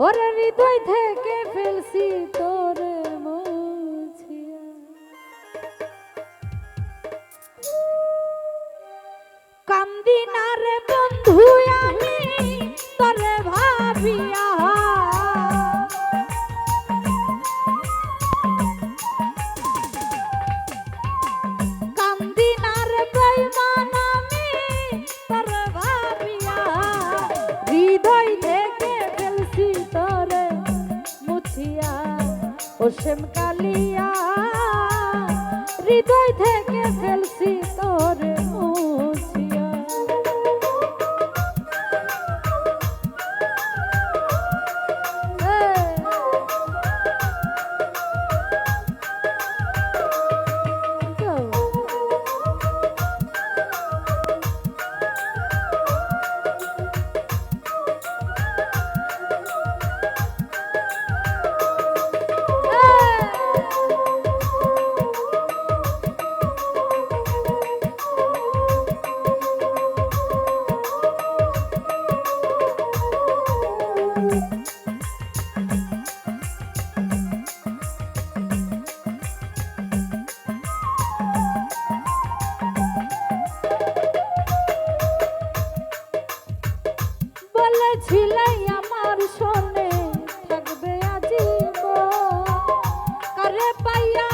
ওরে হৃদয় থেকে ফেলছি তোরে থেকে ফেলছি তোরে? বলেছিলে আমার শোনে থাকবে আজীবন। করে পাইয়া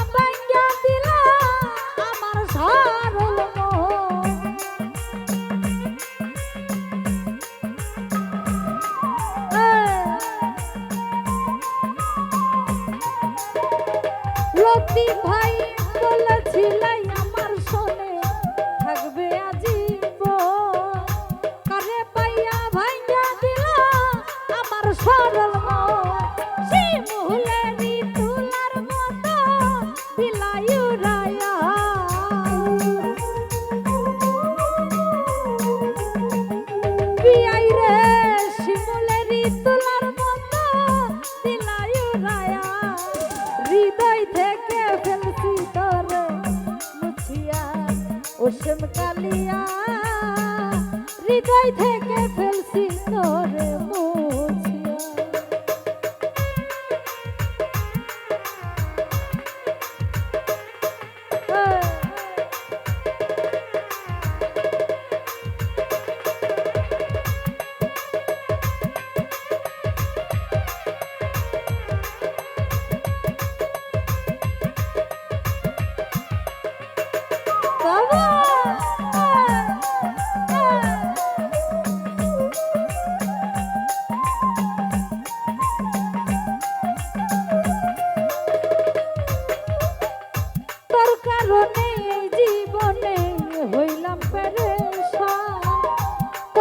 হৃদয়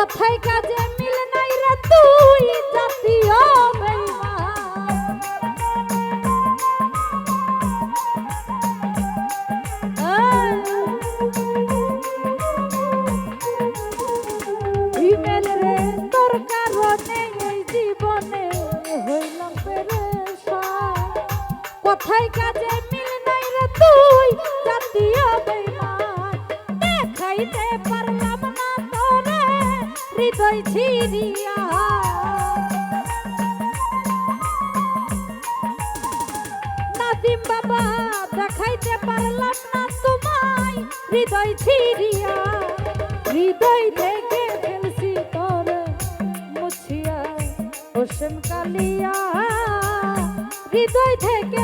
কোথায় কাজে মিল নাই রে তুই জাতীয় কোথায় কাজে মিল নাই রে তুই জাতীয় বেঈমান হৃদয় ছিড়িয়া নাদিম বাবা দেখাইতে পারলাম না তোমায়। হৃদয় ছিড়িয়া, হৃদয় থেকে ফেলছি তোরে হৃদয় থেকে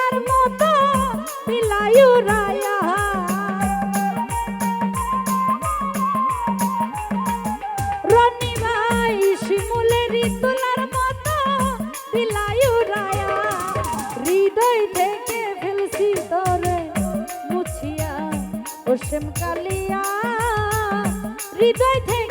ওসেম কালিয়া হৃদয় থেকে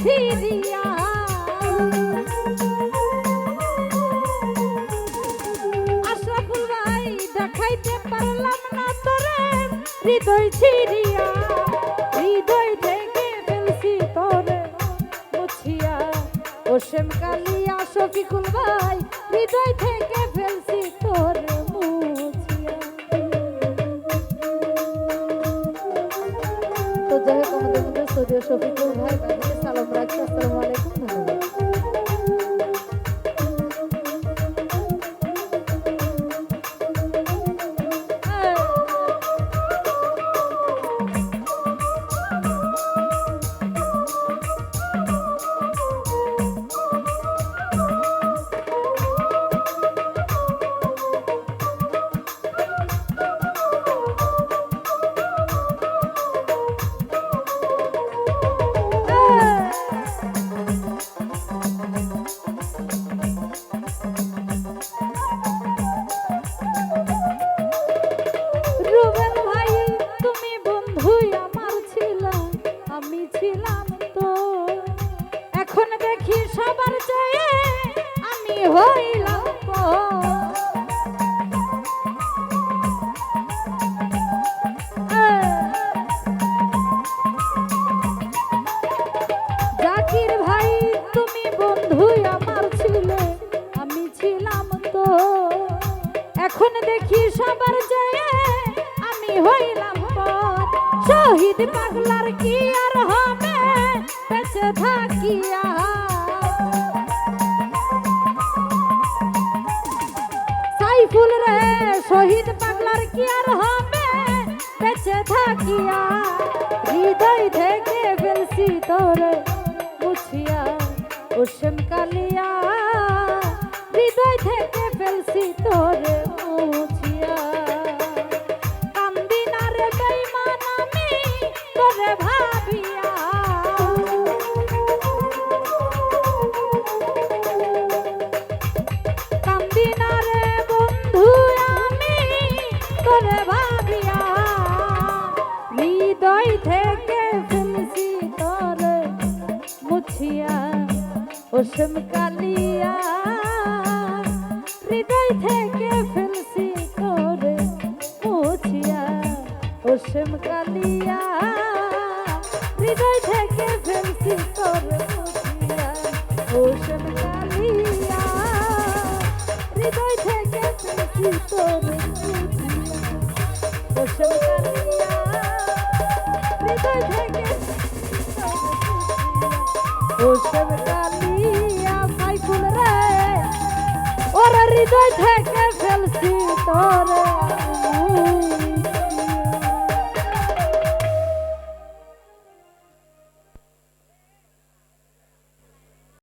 ছিড়িয়া আশরাফুল ভাই দেখাইতে পারলাম না তোরে। হৃদয় ছিড়িয়া, হৃদয় থেকে ফেলছি তোরে। মুছিয়া ওসেম কালিয়া শফিকুল ভাই হৃদয় থেকে সৌদি শফিকুল ভাই ভাইকে সালাম রাখছি। আসসালামু আলাইকুম। শহীদ পাগলার কি আর হবে? বেঁচে থাকিয়া। সাইফুল রে, শহীদ পাগলার কি আর হবে? বেঁচে থাকিয়া। হৃদয় থেকে ফেলছি তোরে, মুছিয়া। ওসম কালিয়া, হৃদয় থেকে ফেলছি তোরে ওসম কালিয়া, হৃদয় থেকে ফেলছি তোরে মুছিয়া। ওসম কালিয়া, হৃদয় থেকে ফেলছি তোরে মুছিয়া। ওসম কালিয়া, হৃদয় থেকে ফেলছি তোরে মুছিয়া। ওসম কালিয়া, হৃদয় থেকে ওসব কালিয়া হৃদয় থেকে ফেলছি তোরে।